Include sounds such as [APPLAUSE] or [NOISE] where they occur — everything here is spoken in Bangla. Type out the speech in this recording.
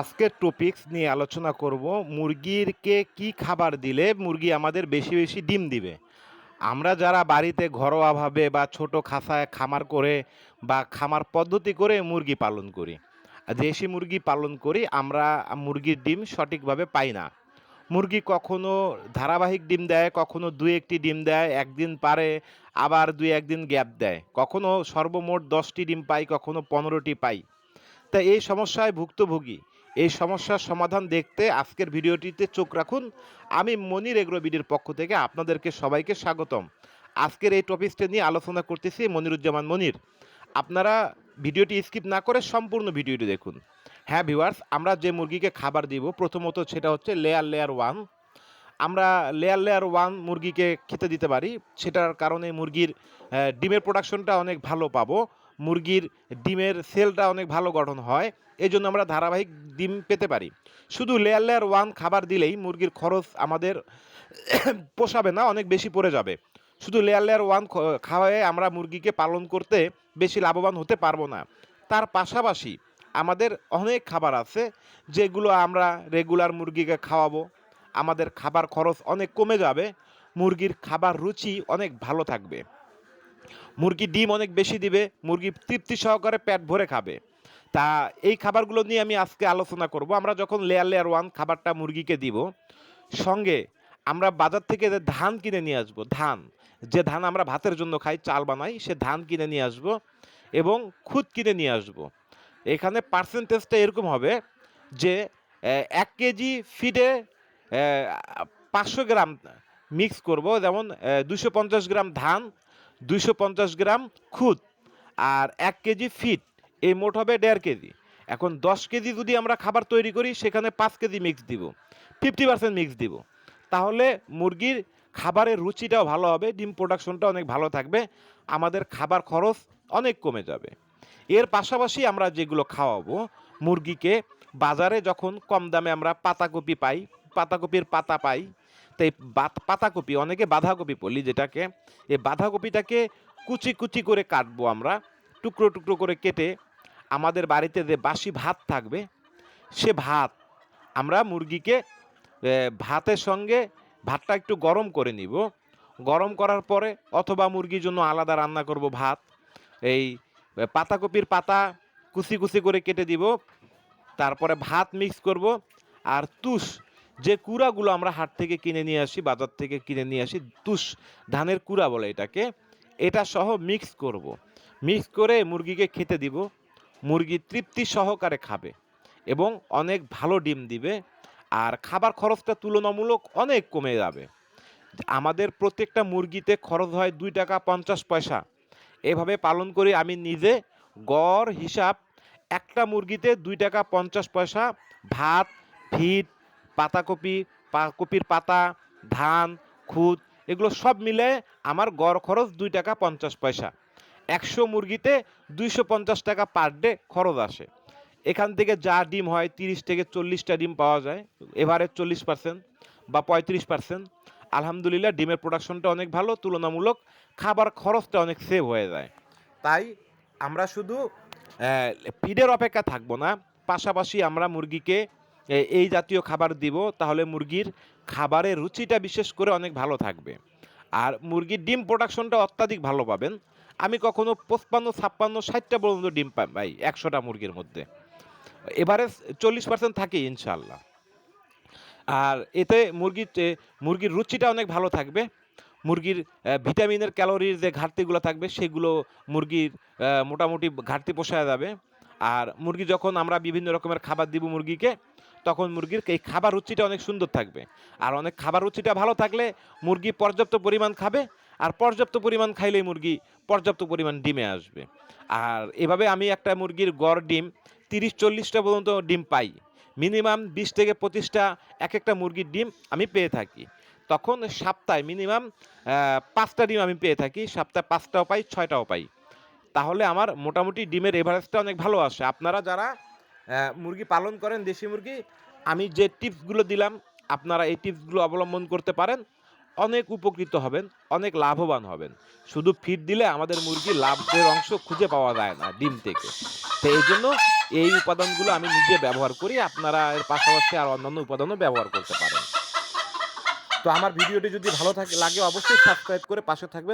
আজকের টপিকস নিয়ে আলোচনা করব। মুরগিরকে কি খাবার দিলে মুরগি আমাদের বেশি বেশি ডিম দিবে? আমরা যারা বাড়িতে ঘরোয়াভাবে বা ছোট খাসায় খামার করে বা খামার পদ্ধতি করে মুরগি পালন করি দেশি মুরগি পালন করি, আমরা মুরগির ডিম সঠিকভাবে পাই না। মুরগি কখনো ধারাবাহিক ডিম দেয়, কখনো দু একটি ডিম দেয়, একদিন পারে, আবার দুই একদিন গ্যাপ দেয়। কখনো সর্বমোট দশটি ডিম পাই, কখনো পনেরোটি পাই। তা এই সমস্যায় ভুক্তভোগী এই সমস্যার সমাধান দেখতে আজকের ভিডিওটিতে চোখ রাখুন। আমি মনির এগ্রোবিডির পক্ষ থেকে আপনাদেরকে সবাইকে স্বাগতম। আজকের এই টপিকসটা নিয়ে আলোচনা করতেছি মনিরুজ্জামান মনির। আপনারা ভিডিওটি স্কিপ না করে সম্পূর্ণ ভিডিওটি দেখুন। হ্যাঁ ভিউয়ার্স, আমরা যে মুরগিকে খাবার দিব, প্রথমত সেটা হচ্ছে লেয়ার লেয়ার ওয়ান। আমরা লেয়ার লেয়ার ওয়ান মুরগিকে খেতে দিতে পারি। সেটার কারণে মুরগির ডিমের প্রোডাকশনটা অনেক ভালো পাবো। মুরগির ডিমের সেলটা অনেক ভালো গঠন হয় এই জন্য আমরা ধারাবাহিক ডিম পেতে পারি। শুধু লেয়ার লেয়ার ওয়ান খাবার দিলেই মুরগির খরচ আমাদের [COUGHS] পোষাবে না, অনেক বেশি পড়ে যাবে। শুধু লেয়ার লেয়ার ওয়ান খাওয়ায়ে আমরা মুরগিকে পালন করতে বেশি লাভবান হতে পারব না। তার পাশাপাশি আমাদের অনেক খাবার আছে, যেগুলো আমরা রেগুলার মুরগিকে খাওয়াবো। আমাদের খাবার খরচ অনেক কমে যাবে, মুরগির খাবার রুচি অনেক ভালো থাকবে। মুরগি ডিম অনেক বেশি দিবে, মুরগি তৃপ্তি সহকারে পেট ভরে খাবে। তা এই খাবারগুলো নিয়ে আমি আজকে আলোচনা করব। আমরা যখন লেয়ার লেয়ার ওয়ান খাবারটা মুরগিকে দিব, সঙ্গে আমরা বাজার থেকে যে ধান কিনে নিয়ে আসব, ধান, যে ধান আমরা ভাতের জন্য খাই, চাল বানাই, সে ধান কিনে নিয়ে আসব এবং খুদ কিনে নিয়ে আসব। এখানে পার্সেন্টেজটা এরকম হবে যে এক কেজি ফিডে পাঁচশো গ্রাম মিক্স করব। যেমন দুশো পঞ্চাশ গ্রাম ধান দুইশো পঞ্চাশ গ্রাম খুদ আর এক কেজি ফিট এই মোট হবে দেড় কেজি। এখন দশ কেজি যদি আমরা খাবার তৈরি করি, সেখানে পাঁচ কেজি মিক্স দিব ফিফটি পার্সেন্ট মিক্স দিব। তাহলে মুরগির খাবারের রুচিটাও ভালো হবে, ডিম প্রোডাকশনটা অনেক ভালো থাকবে, আমাদের খাবার খরচ অনেক কমে যাবে। এর পাশাপাশি আমরা যেগুলো খাওয়াবো, মুরগিকে বাজারে যখন কম দামে আমরা পাতাকপি পাই, পাতাকপির পাতা পাই তাই বাত- পাতাকপি, অনেকে বাঁধাকপি বলি যেটাকে, এই বাঁধাকপিটাকে কুচি কুচি করে কাটবো আমরা, টুকরো টুকরো করে কেটে আমাদের বাড়িতে যে বাসি ভাত থাকবে, সে ভাত আমরা মুরগিকে ভাতের সঙ্গে ভাতটা একটু গরম করে নিব। গরম করার পরে অথবা মুরগির জন্য আলাদা রান্না করব ভাত, এই পাতাকপির পাতা কুচি কুচি করে কেটে দিব, তারপরে ভাত মিক্স করব, আর তুষ যে কুড়াগুলো আমরা হাট থেকে কিনে নিয়ে আসি, বাজার থেকে কিনে নিয়ে আসি, তুষ ধানের কুড়া বলে এটাকে, এটা সহ মিক্স করব। মিক্স করে মুরগিকে খেতে দিব, মুরগি তৃপ্তি সহকারে খাবে এবং অনেক ভালো ডিম দিবে আর খাবার খরচটা তুলনামূলক অনেক কমে যাবে। আমাদের প্রত্যেকটা মুরগিতে খরচ হয় দুই টাকা পঞ্চাশ পয়সা। এভাবে পালন করি আমি নিজে। গড় হিসাব, একটা মুরগিতে দুই টাকা পঞ্চাশ পয়সা, ভাত, ফিড পাতাকপি কপির পাতা, ধান, খুদ, এগুলো সব মিলে আমার গড় খরচ দুই টাকা পঞ্চাশ পয়সা। একশো মুরগিতে দুইশো পঞ্চাশ টাকা পার ডে খরচ আসে। এখান থেকে যা ডিম হয় তিরিশ থেকে চল্লিশটা ডিম পাওয়া যায়, এভারেজ চল্লিশ পার্সেন্ট বা পঁয়ত্রিশ পার্সেন্ট আলহামদুলিল্লাহ ডিমের প্রোডাকশনটা অনেক ভালো, তুলনামূলক খাবার খরচটা অনেক সেভ হয়ে যায়। তাই আমরা শুধু ফিডের অপেক্ষা থাকব না, পাশাপাশি আমরা মুরগিকে এই জাতীয় খাবার দিব, তাহলে মুরগির খাবারের রুচিটা বিশেষ করে অনেক ভালো থাকবে। আর মুরগির ডিম প্রোডাকশনটা অত্যাধিক ভালো পাবেন। আমি কখনো পঁচপান্ন, ছাপ্পান্ন, ষাটটা পর্যন্ত ডিম পাই একশোটা মুরগির মধ্যে। এবারে চল্লিশ পার্সেন্ট থাকে ইনশাল্লাহ আর এতে মুরগির মুরগির রুচিটা অনেক ভালো থাকবে। মুরগির ভিটামিনের ক্যালোরির যে ঘাটতিগুলো থাকবে, সেগুলো মুরগির মোটামুটি ঘাটতি পোষায় যাবে। আর মুরগি যখন আমরা বিভিন্ন রকমের খাবার দিব মুরগিকে তখন মুরগির এই খাবার রুচিটা অনেক সুন্দর থাকবে। আর অনেক খাবার রুচিটা ভালো থাকলে মুরগি পর্যাপ্ত পরিমাণ খাবে, আর পর্যাপ্ত পরিমাণ খাইলেই মুরগি পর্যাপ্ত পরিমাণ ডিমে আসবে। আর এভাবে আমি একটা মুরগির গড় ডিম তিরিশ চল্লিশটা পর্যন্ত ডিম পাই। মিনিমাম বিশ থেকে পঁচিশটা এক একটা মুরগির ডিম আমি পেয়ে থাকি। তখন সপ্তাহে মিনিমাম পাঁচটা ডিম আমি পেয়ে থাকি, সপ্তাহে পাঁচটাও পাই, ছয়টাও পাই। তাহলে আমার মোটামুটি ডিমের এভারেজটা অনেক ভালো আসে। আপনারা যারা মুরগি পালন করেন, দেশি মুরগি। আমি যে টিপসগুলো দিলাম, আপনারা এই টিপসগুলো অবলম্বন করতে পারেন। অনেক উপকৃত হবেন, অনেক লাভবান হবেন। শুধু ফিড দিলে আমাদের মুরগি লাভের অংশ খুঁজে পাওয়া যায় না ডিম থেকে। তো এই জন্য এই উপাদানগুলো আমি নিজে ব্যবহার করি, আপনারা এর পাশাপাশি আর অন্যান্য উপাদানও ব্যবহার করতে পারেন। তো আমার ভিডিওটি যদি ভালো থাকে, লাগে অবশ্যই সাবস্ক্রাইব করে পাশে থাকবেন।